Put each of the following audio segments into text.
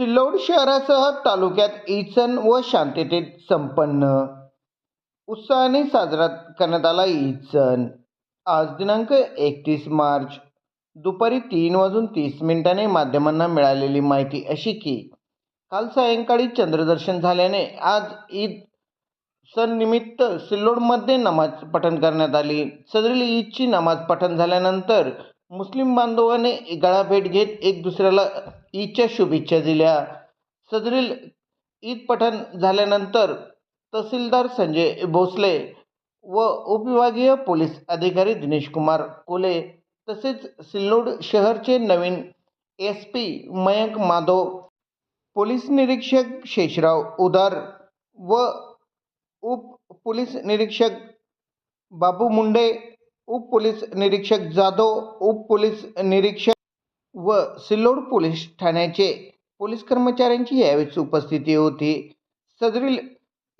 सिल्लोड शहरासह तालुक्यात ईद व शांततेत संपन्न. उत्साहाने साजरा करण्यात आला ईद सण आज दिनांक एकतीस मार्च. दुपारी तीन वाजून तीस मिनिटाने माध्यमांना मिळालेली माहिती अशी की काल सायंकाळी चंद्रदर्शन झाल्याने आज ईद सण निमित्त सिल्लोडमध्ये नमाज पठण करण्यात आली. सदरील ईदची नमाज पठण झाल्यानंतर मुस्लिम बांधवाने गळाभेट घेत एक दुसऱ्याला ईदच्या शुभेच्छा दिल्या. सदरील ईद पठण झाल्यानंतर तहसीलदार संजय भोसले व उपविभागीय पोलीस अधिकारी दिनेश कुमार कोले तसेच सिल्लोड शहरचे नवीन S P Mayank Madhav police निरीक्षक शेषराव उदार व उप पोलीस निरीक्षक बाबू मुंडे उप पोलीस निरीक्षक जाधव उप पोलीस निरीक्षक व सिल्लोड पोलीस ठाण्याचे पोलीस कर्मचाऱ्यांची यावेळी उपस्थिती होती. सदरील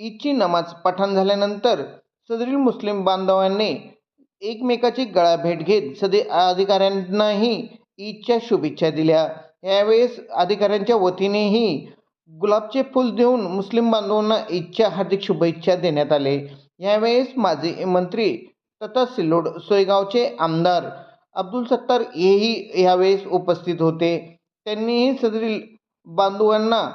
ईदची नमाज पठाण झाल्यानंतर सदरील मुस्लिम बांधवांनी एकमेकाची गळाभेट घेत सदे अधिकाऱ्यांनाही ईदच्या शुभेच्छा दिल्या. यावेळेस अधिकाऱ्यांच्या वतीनेही गुलाबचे फूल देऊन मुस्लिम बांधवांना ईदच्या हार्दिक शुभेच्छा देण्यात आले. यावेळेस माजी मंत्री तथा सिल्लोड सोयगावचे आमदार अब्दुल सत्तार हेही यावेळेस उपस्थित होते. त्यांनीही सदरील बांधवांना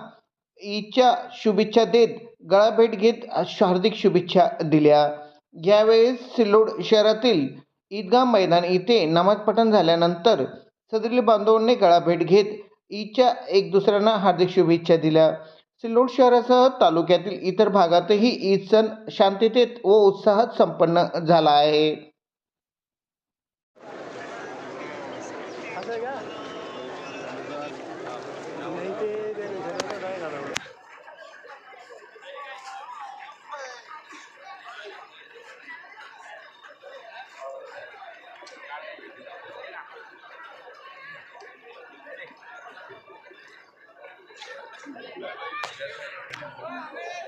ईदच्या शुभेच्छा देत गळाभेट घेत हार्दिक शुभेच्छा दिल्या. यावेळेस सिल्लोड शहरातील ईदगाह मैदान येथे नमाज पठण झाल्यानंतर सदरील बांधवांनी गळाभेट घेत ईदच्या एक दुसऱ्यांना हार्दिक शुभेच्छा दिल्या. सिल्लोड शहरासह तालुक्यातील इतर भागातही ईद सण शांततेत व उत्साहात संपन्न झाला आहे. Vamos,